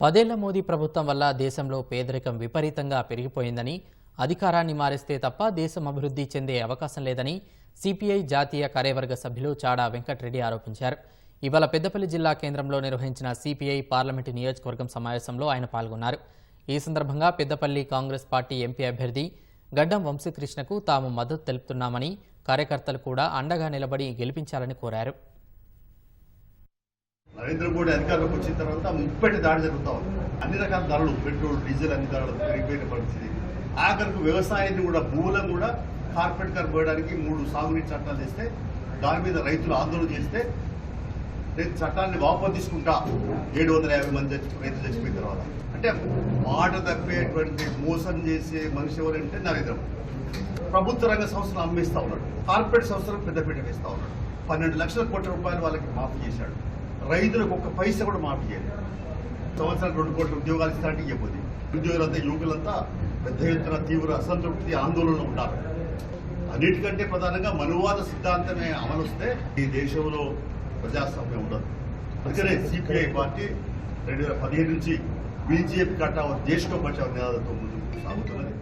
పదేళ్ళ మోదీ ప్రభుత్వం వల్ల దేశంలో పేదరికం విపరీతంగా పెరిగిపోయిందని అధికారాన్ని మారిస్తే తప్ప దేశం అభివృద్ధి చెందే అవకాశం లేదని సిపిఐ జాతీయ కార్యవర్గ సభ్యులు చాడా వెంకటరెడ్డి ఆరోపించారు. ఇవాళ పెద్దపల్లి జిల్లా కేంద్రంలో నిర్వహించిన సిపిఐ పార్లమెంటు నియోజకవర్గం సమావేశంలో ఆయన పాల్గొన్నారు. ఈ సందర్భంగా పెద్దపల్లి కాంగ్రెస్ పార్టీ ఎంపీ అభ్యర్థి గడ్డం వంశీకృష్ణకు తాము మద్దతు తెలుపుతున్నామని కార్యకర్తలు కూడా అండగా నిలబడి గెలిపించాలని కోరారు. నరేంద్ర మోడీ అధికారంలోకి వచ్చిన తర్వాత ముప్పటి దాడి జరుగుతా ఉంది. అన్ని రకాల ధరలు పెట్రోల్ డీజిల్ అన్ని ధరలు పెరిగిపోయిన పరిస్థితి. ఆఖరికి వ్యవసాయాన్ని కూడా భూములను కూడా కార్పొరేట్ కార్ పోయడానికి మూడు సాగునీటి చట్టాలు చేస్తే దాని మీద రైతులు ఆందోళన చేస్తే నేను చట్టాన్ని వాపసు తీసుకుంటా ఏడు వందల యాభై మంది చచ్చి రైతులు చచ్చిపోయిన తర్వాత. అంటే మాట తప్పేటువంటి మోసం చేసే మనిషి ఎవరంటే నరేంద్ర మోడీ. ప్రభుత్వ రంగ సంస్థలు అమ్మేస్తా ఉన్నాడు. కార్పొరేట్ సంస్థలకు పెద్దపీట వేస్తా ఉన్నాడు. పన్నెండు లక్షల కోట్ల రూపాయలు వాళ్ళకి మాఫీ చేశాడు. రైతులకు ఒక్క పైస కూడా మాఫీ చేయలేదు. సంవత్సరానికి రెండు కోట్ల ఉద్యోగాలు ఇస్తారంటే ఇవ్వబోదు ఉద్యోగులంతా యువకులంతా పెద్ద ఎత్తున తీవ్ర అసంతృప్తి ఆందోళనలో ఉన్నారు. అన్నిటికంటే ప్రధానంగా మనువాద సిద్ధాంతమే అమలు వస్తే ఈ దేశంలో ప్రజాస్వామ్యం ఉండదు. అందుకనే సిపిఐ పార్టీ రెండు వేల పదిహేను నుంచి బీజేపీ కట్టావ దేశకో బచావ్ నినాదంతో ముందుకు సాగుతున్నది.